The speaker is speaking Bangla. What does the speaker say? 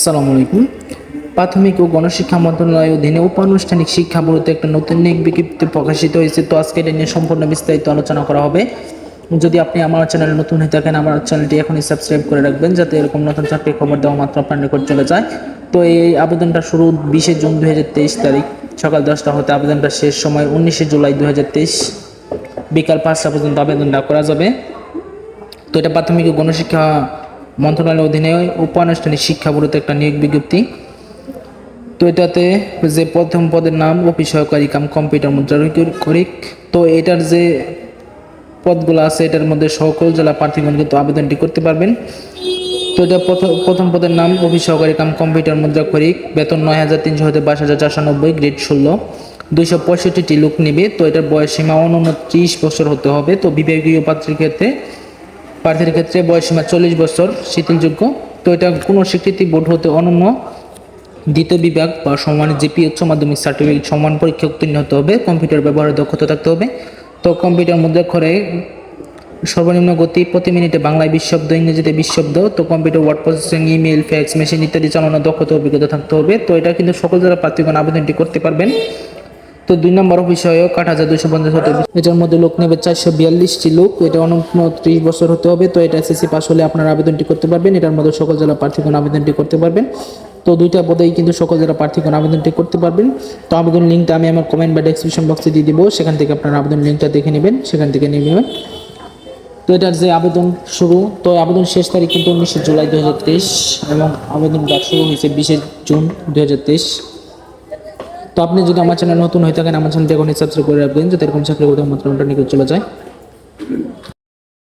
আসসালামু আলাইকুম। প্রাথমিক ও গণশিক্ষা মন্ত্রণালয়ের অধীনে উপানুষ্ঠানিক শিক্ষা বোর্ডতে একটা নতুন নিয়োগ বিজ্ঞপ্তি প্রকাশিত হয়েছে। তো আজকে এটা নিয়ে সম্পূর্ণ বিস্তারিত আলোচনা করা হবে। যদি আপনি আমার চ্যানেলে নতুন হয়ে থাকেন, আমার চ্যানেলটি এখনই সাবস্ক্রাইব করে রাখবেন, যাতে এরকম নতুন চাকরির খবর দেওয়া মাত্র আপনার নিকট চলে যায়। তো এই আবেদনটা শুরু বিশে জুন দু হাজার তেইশ তারিখ, সকাল দশটা হতে আবেদনটা শেষ সময় উনিশে জুলাই দু হাজার তেইশ বিকাল পাঁচটা পর্যন্ত আবেদনটা করা যাবে। তো এটা প্রাথমিক ও গণশিক্ষা মন্ত্রণালয়ের অধীনে উপানুষ্ঠানিক শিক্ষা বোর্ডের একটা নিয়োগ বিজ্ঞপ্তি। তো এটাতে যে প্রথম পদের নাম, অফিস সহকারী কাম, কম্পিউটার মুদ্রাক্ষরিক তো এটার যে পদগুলো আছে, এটার মধ্যে সকল জেলা প্রার্থীগণ কিন্তু আবেদনটি করতে পারবেন। তো এটা প্রথম পদের নাম, অফিস সহকারী কাম, কম্পিউটার মুদ্রাক্ষরিক বেতন নয় হাজার তিনশো হতে বাইশ হাজার চারশো নব্বই, গ্রেড ষোলো। দুইশো পঁয়ষট্টিটি লোক নেবে। তো এটার বয়স সীমা ত্রিশ বছর হতে হবে। তো বিভাগীয় প্রার্থীর ক্ষেত্রে প্রার্থীর ক্ষেত্রে বয়সীমা চল্লিশ বছর, শিথিলযোগ্য। তো এটা কোনো স্বীকৃতি বোর্ড হতে অনন্য। দ্বিতীয় বিভাগ বা সমানের জিপি উচ্চ মাধ্যমিক সার্টিফিকেট সমান পরীক্ষা উত্তীর্ণ হতে হবে, কম্পিউটার ব্যবহারের দক্ষতা থাকতে হবে। তো কম্পিউটার মধ্যে করে সর্বনিম্ন গতি প্রতি মিনিটে বাংলায় বিশ শব্দ, ইংরেজিতে বিশ শব্দ। তো computer, word processing email fax, machine ইত্যাদি চালানোর দক্ষতা অভিজ্ঞতা থাকতে হবে। তো এটা কিন্তু সকল যারা প্রার্থীগণ আবেদনটি করতে পারবেন। তো দুই নম্বর বিষয়ক আট হাজার দুশো পঞ্চাশ হতে হবে। এটার মধ্যে লোক নেবে চারশো বিয়াল্লিশটি লোক, এটা অনূন্য ত্রিশ বছর হতে হবে, তো এটা এসএসসি পাস হলে আপনারা আবেদনটি করতে পারবেন, এটার মধ্যে সকল জেলা প্রার্থীগণ আবেদনটি করতে পারবেন। তো দুইটা পদেই কিন্তু সকল জেলা প্রার্থীগণ আবেদনটি করতে পারবেন। তো আবেদন লিঙ্কটা আমি আমার কমেন্ট বা ডেসক্রিপশন বক্সে দিয়ে দিব, সেখান থেকে আপনারা আবেদন লিঙ্কটা দেখে নেবেন, সেখান থেকে নিয়ে নেবেন। তো এটার যে আবেদন শুরু, তো আবেদন শেষ তারিখ কিন্তু উনিশে জুলাই দু হাজার তেইশ, এবং আবেদনটা শুরু হয়েছে বিশে জুন দু হাজার তেইশ। তো আপনি যদি আমার চ্যানেল নতুন হয়ে থাকেন, আমার চ্যানেলটি এখন সাবস্ক্রাইব করে রাখবেন, যাতে এরকম চাকরি কোথাও মাত্র নিকট চলে যায়।